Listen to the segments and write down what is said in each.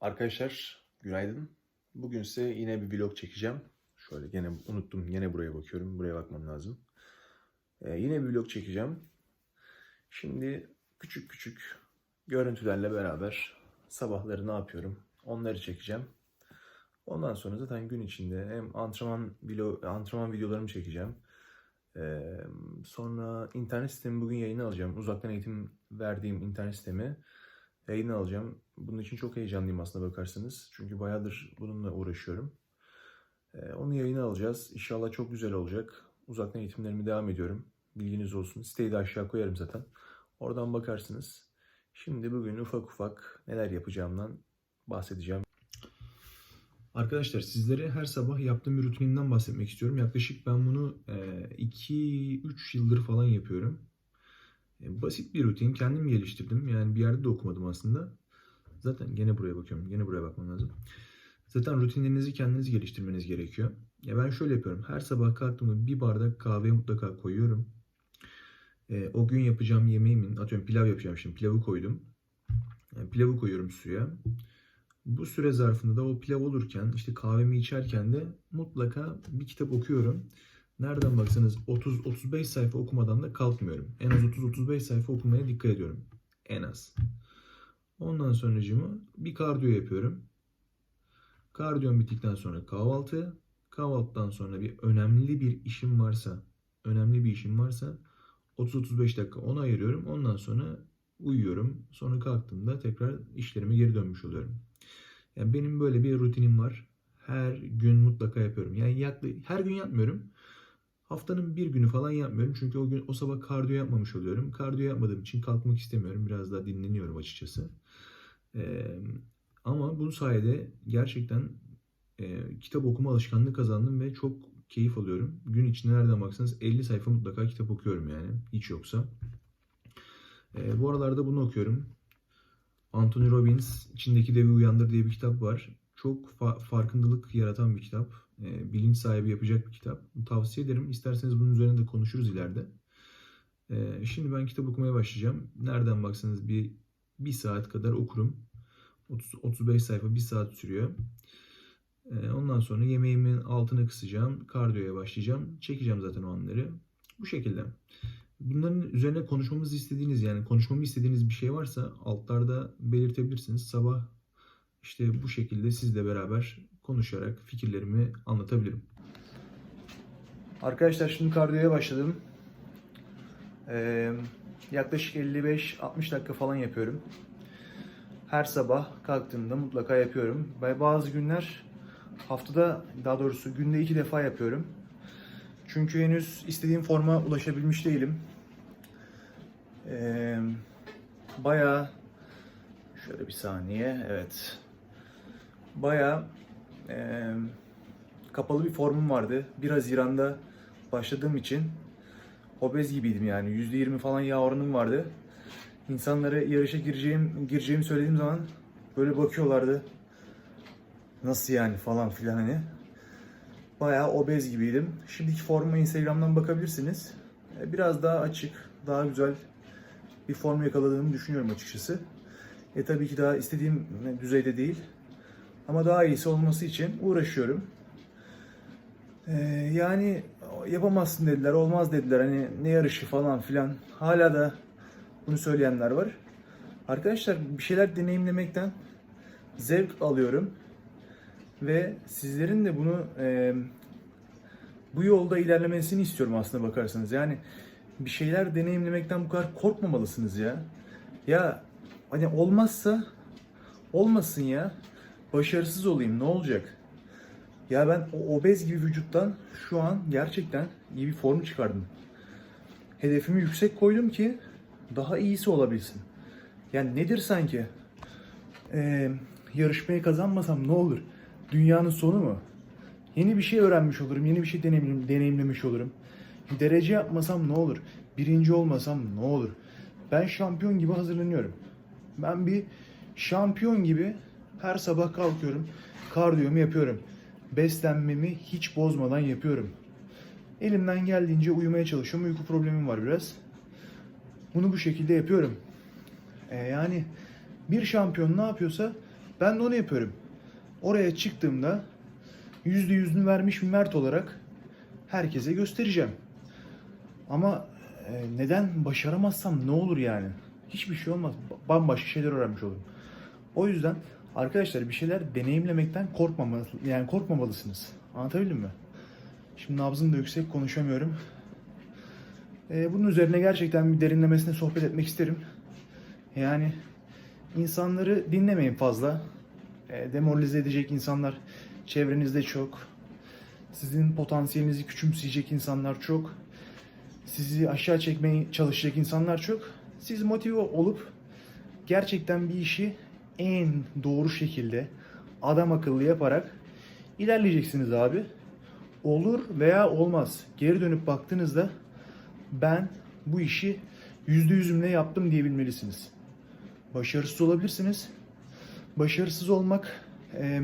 Arkadaşlar günaydın. Bugün size yine bir vlog çekeceğim. Şöyle gene unuttum. Yine buraya bakıyorum. Buraya bakmam lazım. Ee, yine bir vlog çekeceğim. Şimdi küçük küçük görüntülerle beraber sabahları ne yapıyorum? Onları çekeceğim. Ondan sonra zaten gün içinde hem antrenman vlog, antrenman videolarımı çekeceğim. Ee, sonra internet sistemi bugün yayına alacağım. Uzaktan eğitim verdiğim internet sistemi yayına alacağım. Bunun için çok heyecanlıyım aslında bakarsanız. Çünkü bayağıdır bununla uğraşıyorum. Ee, onu yayına alacağız. İnşallah çok güzel olacak. Uzaktan eğitimlerimi devam ediyorum. Bilginiz olsun. Siteyi de aşağı koyarım zaten. Oradan bakarsınız. Şimdi bugün ufak ufak neler yapacağımdan bahsedeceğim. Arkadaşlar sizlere her sabah yaptığım bir rutinimden bahsetmek istiyorum. Yaklaşık ben bunu 2-3 yıldır falan yapıyorum. E, Basit bir rutin. Kendim geliştirdim. Yani bir yerde de okumadım aslında. Zaten gene buraya bakıyorum. Gene buraya bakmam lazım. Zaten rutinlerinizi kendiniz geliştirmeniz gerekiyor. Ya ben şöyle yapıyorum. Her sabah kalktığımda bir bardak kahve mutlaka koyuyorum. E, o gün yapacağım yemeğimin, atıyorum pilav yapacağım şimdi. Pilavı koydum. Yani pilavı koyuyorum suya. Bu süre zarfında da o pilav olurken, işte kahvemi içerken de mutlaka bir kitap okuyorum. Nereden baksanız 30-35 sayfa okumadan da kalkmıyorum. En az 30-35 sayfa okumaya dikkat ediyorum. En az. Ondan sonracığıma bir kardiyo yapıyorum. Kardiyom bittikten sonra kahvaltı. Kahvaltıdan sonra bir önemli bir işim varsa, önemli bir işim varsa 30-35 dakika ona ayırıyorum. Ondan sonra uyuyorum. Sonra kalktığımda tekrar işlerime geri dönmüş oluyorum. Yani benim böyle bir rutinim var. Her gün mutlaka yapıyorum. Yani yaklaşık her gün yapmıyorum. Haftanın bir günü falan yapmıyorum. Çünkü o gün o sabah kardiyo yapmamış oluyorum. Kardiyo yapmadığım için kalkmak istemiyorum. Biraz daha dinleniyorum açıkçası. Ee, ama bu sayede gerçekten e, kitap okuma alışkanlığı kazandım ve çok keyif alıyorum. Gün içinde nereden baksanız 50 sayfa mutlaka kitap okuyorum yani. Hiç yoksa. Ee, bu aralarda bunu okuyorum. Anthony Robbins İçindeki Devi Uyandır diye bir kitap var. Çok fa- farkındalık yaratan bir kitap. E, bilinç sahibi yapacak bir kitap. Tavsiye ederim. İsterseniz bunun üzerine de konuşuruz ileride. E, şimdi ben kitap okumaya başlayacağım. Nereden baksanız bir bir saat kadar okurum. 30, 35 sayfa bir saat sürüyor. E, ondan sonra yemeğimin altına kısacağım. Kardiyoya başlayacağım. Çekeceğim zaten o anları. Bu şekilde. Bunların üzerine konuşmamızı istediğiniz yani konuşmamı istediğiniz bir şey varsa altlarda belirtebilirsiniz. Sabah işte bu şekilde sizle beraber konuşarak fikirlerimi anlatabilirim. Arkadaşlar şimdi kardiyoya başladım. Ee, yaklaşık 55-60 dakika falan yapıyorum. Her sabah kalktığımda mutlaka yapıyorum. Ve bazı günler haftada daha doğrusu günde iki defa yapıyorum. Çünkü henüz istediğim forma ulaşabilmiş değilim. Ee, bayağı şöyle bir saniye evet bayağı e, kapalı bir formum vardı. 1 Haziran'da başladığım için obez gibiydim yani. %20 falan yağ oranım vardı. İnsanlara yarışa gireceğim, gireceğimi söylediğim zaman böyle bakıyorlardı. Nasıl yani falan filan hani. Bayağı obez gibiydim. Şimdiki formuma Instagram'dan bakabilirsiniz. E, Biraz daha açık, daha güzel bir form yakaladığımı düşünüyorum açıkçası. E tabii ki daha istediğim düzeyde değil. Ama daha iyisi olması için uğraşıyorum. Ee, yani yapamazsın dediler, olmaz dediler. Hani ne yarışı falan filan. Hala da bunu söyleyenler var. Arkadaşlar bir şeyler deneyimlemekten zevk alıyorum. Ve sizlerin de bunu e, bu yolda ilerlemesini istiyorum aslında bakarsanız. Yani bir şeyler deneyimlemekten bu kadar korkmamalısınız ya. Ya hani olmazsa olmasın ya. Başarısız olayım ne olacak? Ya ben o obez gibi vücuttan şu an gerçekten iyi bir form çıkardım. Hedefimi yüksek koydum ki daha iyisi olabilsin. Yani nedir sanki? Ee, yarışmayı kazanmasam ne olur? Dünyanın sonu mu? Yeni bir şey öğrenmiş olurum, yeni bir şey deneyim, deneyimlemiş olurum. Derece yapmasam ne olur? Birinci olmasam ne olur? Ben şampiyon gibi hazırlanıyorum. Ben bir şampiyon gibi her sabah kalkıyorum. Kardiyomu yapıyorum. Beslenmemi hiç bozmadan yapıyorum. Elimden geldiğince uyumaya çalışıyorum. Uyku problemim var biraz. Bunu bu şekilde yapıyorum. Ee, yani bir şampiyon ne yapıyorsa Ben de onu yapıyorum. Oraya çıktığımda yüzde yüzünü vermiş bir mert olarak herkese göstereceğim. Ama e, neden başaramazsam ne olur yani? Hiçbir şey olmaz. Ba- Bambaşka şeyler öğrenmiş olurum. O yüzden arkadaşlar bir şeyler deneyimlemekten korkmamalı, yani korkmamalısınız. Anlatabildim mi? Şimdi nabzım da yüksek konuşamıyorum. E, bunun üzerine gerçekten bir derinlemesine sohbet etmek isterim. Yani insanları dinlemeyin fazla. E, demoralize edecek insanlar çevrenizde çok. Sizin potansiyelinizi küçümseyecek insanlar çok. Sizi aşağı çekmeye çalışacak insanlar çok. Siz motive olup gerçekten bir işi en doğru şekilde adam akıllı yaparak ilerleyeceksiniz abi. Olur veya olmaz. Geri dönüp baktığınızda ben bu işi yüzde yüzümle yaptım diyebilmelisiniz. Başarısız olabilirsiniz. Başarısız olmak e,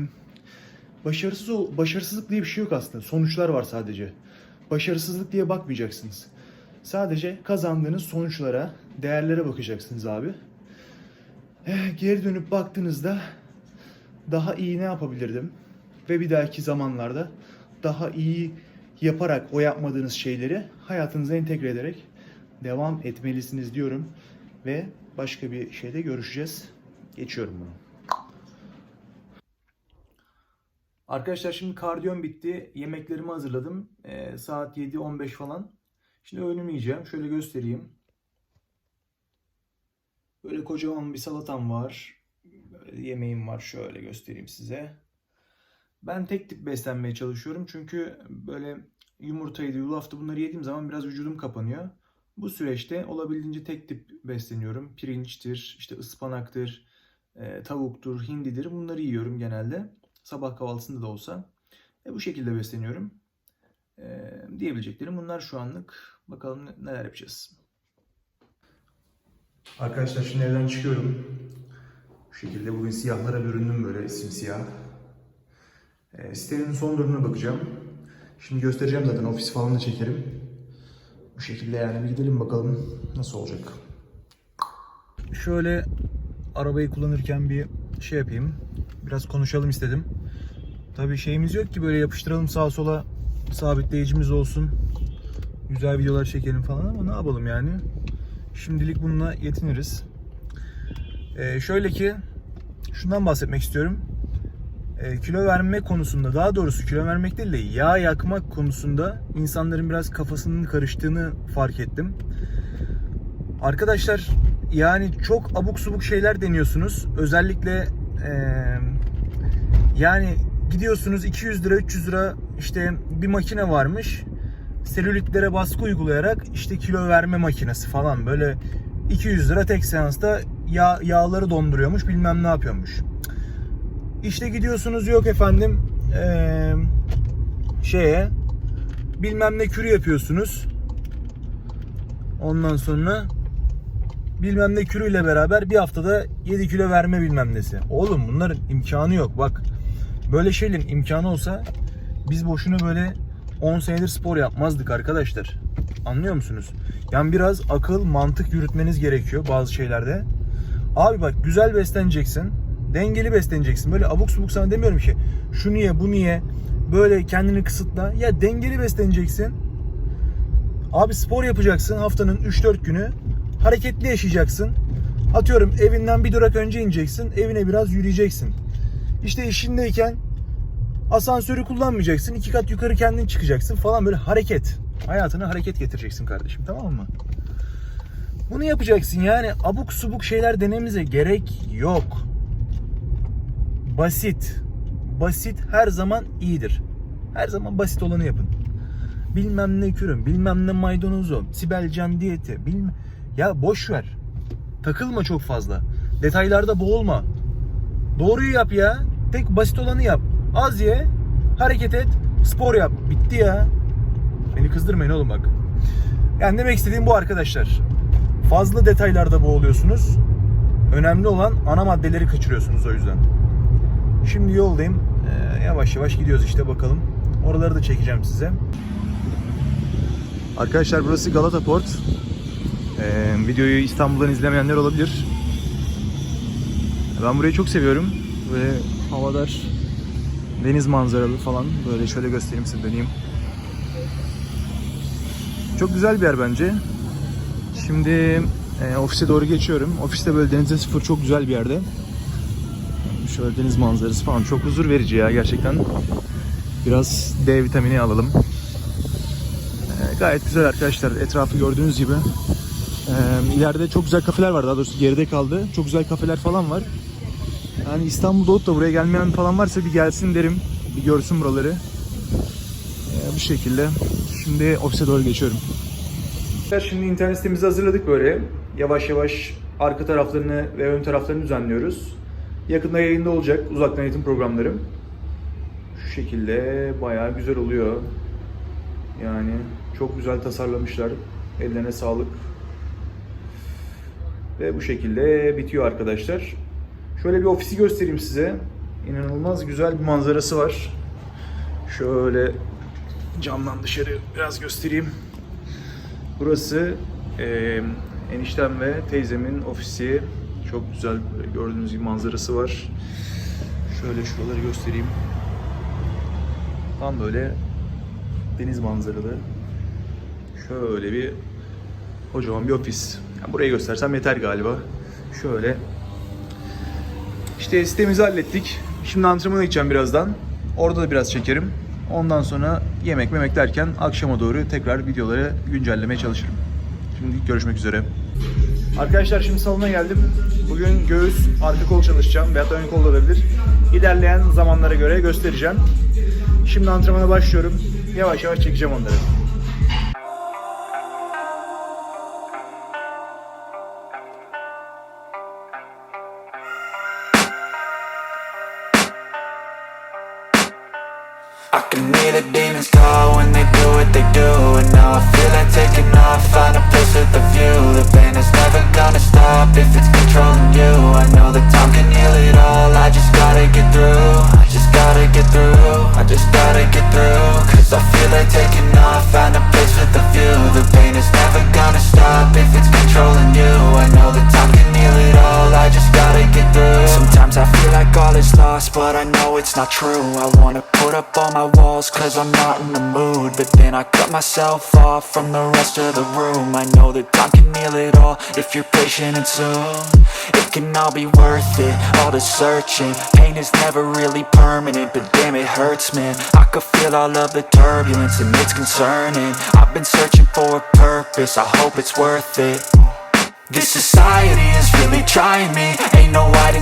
başarısız başarısızlık diye bir şey yok aslında. Sonuçlar var sadece. Başarısızlık diye bakmayacaksınız. Sadece kazandığınız sonuçlara, değerlere bakacaksınız abi. Eh, Geri dönüp baktığınızda daha iyi ne yapabilirdim? Ve bir dahaki zamanlarda daha iyi yaparak o yapmadığınız şeyleri hayatınıza entegre ederek devam etmelisiniz diyorum. Ve başka bir şeyde görüşeceğiz. Geçiyorum bunu. Arkadaşlar şimdi kardiyon bitti. Yemeklerimi hazırladım. Ee, saat 7-15 falan. Şimdi öğünümü yiyeceğim. Şöyle göstereyim. Böyle kocaman bir salatam var. Böyle yemeğim var. Şöyle göstereyim size. Ben tek tip beslenmeye çalışıyorum. Çünkü böyle yumurtaydı, yulaftı bunları yediğim zaman biraz vücudum kapanıyor. Bu süreçte olabildiğince tek tip besleniyorum. Pirinçtir, işte ıspanaktır, e, tavuktur, hindidir. Bunları yiyorum genelde. Sabah kahvaltısında da olsa. E, bu şekilde besleniyorum. E, diyebileceklerim bunlar şu anlık. Bakalım ne- neler yapacağız. Arkadaşlar şimdi evden çıkıyorum. Bu şekilde bugün siyahlara büründüm böyle simsiyah. E, sitenin son durumuna bakacağım. Şimdi göstereceğim zaten ofis falan da çekerim. Bu şekilde yani bir gidelim bakalım nasıl olacak. Şöyle arabayı kullanırken bir şey yapayım. Biraz konuşalım istedim. Tabii şeyimiz yok ki böyle yapıştıralım sağa sola sabitleyicimiz olsun. Güzel videolar çekelim falan ama ne yapalım yani. Şimdilik bununla yetiniriz. Ee, şöyle ki şundan bahsetmek istiyorum. Ee, kilo verme konusunda daha doğrusu kilo vermek değil de yağ yakmak konusunda insanların biraz kafasının karıştığını fark ettim. Arkadaşlar yani çok abuk subuk şeyler deniyorsunuz. Özellikle eee, yani gidiyorsunuz 200 lira 300 lira işte bir makine varmış. Selülitlere baskı uygulayarak işte kilo verme makinesi falan böyle 200 lira tek seansta yağ, yağları donduruyormuş bilmem ne yapıyormuş. İşte gidiyorsunuz yok efendim eee, şeye bilmem ne kürü yapıyorsunuz. Ondan sonra bilmem ne kürüyle beraber bir haftada 7 kilo verme bilmem nesi. Oğlum bunların imkanı yok bak. Böyle şeylerin imkanı olsa biz boşuna böyle 10 senedir spor yapmazdık arkadaşlar. Anlıyor musunuz? Yani biraz akıl, mantık yürütmeniz gerekiyor bazı şeylerde. Abi bak güzel besleneceksin. Dengeli besleneceksin. Böyle abuk subuk sana demiyorum ki şunu ye, bunu ye. Böyle kendini kısıtla. Ya dengeli besleneceksin. Abi spor yapacaksın haftanın 3-4 günü. Hareketli yaşayacaksın. Atıyorum evinden bir durak önce ineceksin. Evine biraz yürüyeceksin. İşte işindeyken asansörü kullanmayacaksın. iki kat yukarı kendin çıkacaksın falan böyle hareket. Hayatına hareket getireceksin kardeşim tamam mı? Bunu yapacaksın yani abuk subuk şeyler denememize gerek yok. Basit. Basit her zaman iyidir. Her zaman basit olanı yapın bilmem ne kürüm, bilmem ne maydanozu, sibelcan diyeti, bilmem... Ya boş ver. Takılma çok fazla. Detaylarda boğulma. Doğruyu yap ya. Tek basit olanı yap. Az ye, hareket et, spor yap. Bitti ya. Beni kızdırmayın oğlum bak. Yani demek istediğim bu arkadaşlar. Fazla detaylarda boğuluyorsunuz. Önemli olan ana maddeleri kaçırıyorsunuz o yüzden. Şimdi yoldayım. Ee, yavaş yavaş gidiyoruz işte bakalım. Oraları da çekeceğim size. Arkadaşlar burası Galata Port. Ee, videoyu İstanbul'dan izlemeyenler olabilir. Ben burayı çok seviyorum. ve havalar deniz manzaralı falan. Böyle şöyle göstereyim size döneyim. Çok güzel bir yer bence. Şimdi e, ofise doğru geçiyorum. Ofiste böyle denize sıfır çok güzel bir yerde. Şöyle deniz manzarası falan çok huzur verici ya gerçekten. Biraz D vitamini alalım. E, gayet güzel arkadaşlar. Etrafı gördüğünüz gibi. E, ileride çok güzel kafeler var. Daha doğrusu geride kaldı. Çok güzel kafeler falan var. Yani İstanbul'da olup da buraya gelmeyen falan varsa bir gelsin derim. Bir görsün buraları. E, bu şekilde. Şimdi ofise doğru geçiyorum. Şimdi internet sitemizi hazırladık böyle. Yavaş yavaş arka taraflarını ve ön taraflarını düzenliyoruz. Yakında yayında olacak uzaktan eğitim programlarım. Şu şekilde bayağı güzel oluyor. Yani çok güzel tasarlamışlar. Ellerine sağlık. Ve bu şekilde bitiyor arkadaşlar. Şöyle bir ofisi göstereyim size. İnanılmaz güzel bir manzarası var. Şöyle camdan dışarı biraz göstereyim. Burası eee eniştem ve teyzemin ofisi. Çok güzel gördüğünüz gibi manzarası var. Şöyle şuraları göstereyim. Tam böyle deniz manzaralı. Şöyle bir kocaman bir ofis. Yani burayı göstersem yeter galiba. Şöyle. İşte sitemizi hallettik. Şimdi antrenmana gideceğim birazdan. Orada da biraz çekerim. Ondan sonra yemek memek derken akşama doğru tekrar videoları güncellemeye çalışırım. Şimdi görüşmek üzere. Arkadaşlar şimdi salona geldim. Bugün göğüs, arka kol çalışacağım da ön kol olabilir. İlerleyen zamanlara göre göstereceğim. Şimdi antrenmana başlıyorum. Yavaş yavaş çekeceğim onları. Not true. I wanna put up all my walls cause I'm not in the mood. But then I cut myself off from the rest of the room. I know that time can heal it all if you're patient and soon. It can all be worth it, all the searching. Pain is never really permanent, but damn it hurts man. I could feel all of the turbulence and it's concerning. I've been searching for a purpose, I hope it's worth it. This society is really trying me. Ain't no hide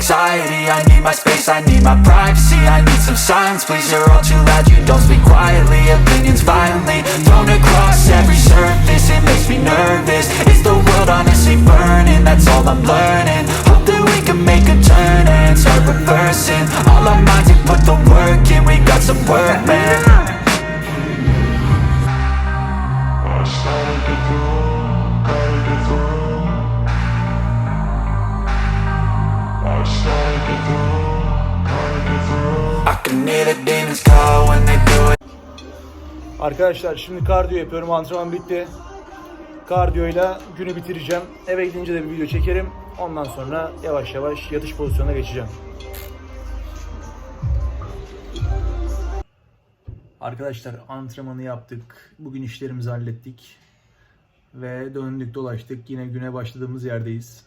anxiety I need my space, I need my privacy I need some silence, please, you're all too loud You don't speak quietly, opinions violently Thrown across every surface, it makes me nervous. Is the world honestly burning, that's all I'm learning. Hope that we can make a turn and start reversing. All our minds and put the work in, we got some work, man Arkadaşlar şimdi kardiyo yapıyorum. Antrenman bitti. Kardiyoyla günü bitireceğim. Eve gidince de bir video çekerim. Ondan sonra yavaş yavaş yatış pozisyonuna geçeceğim. Arkadaşlar antrenmanı yaptık. Bugün işlerimizi hallettik. Ve döndük dolaştık. Yine güne başladığımız yerdeyiz.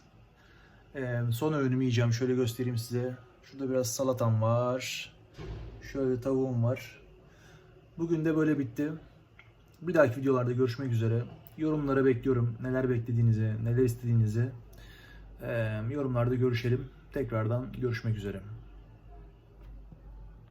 Ee, son öğünümü yiyeceğim. Şöyle göstereyim size. Şurada biraz salatam var. Şöyle tavuğum var. Bugün de böyle bitti. Bir dahaki videolarda görüşmek üzere. Yorumlara bekliyorum. Neler beklediğinizi, neler istediğinizi. Ee, yorumlarda görüşelim. Tekrardan görüşmek üzere.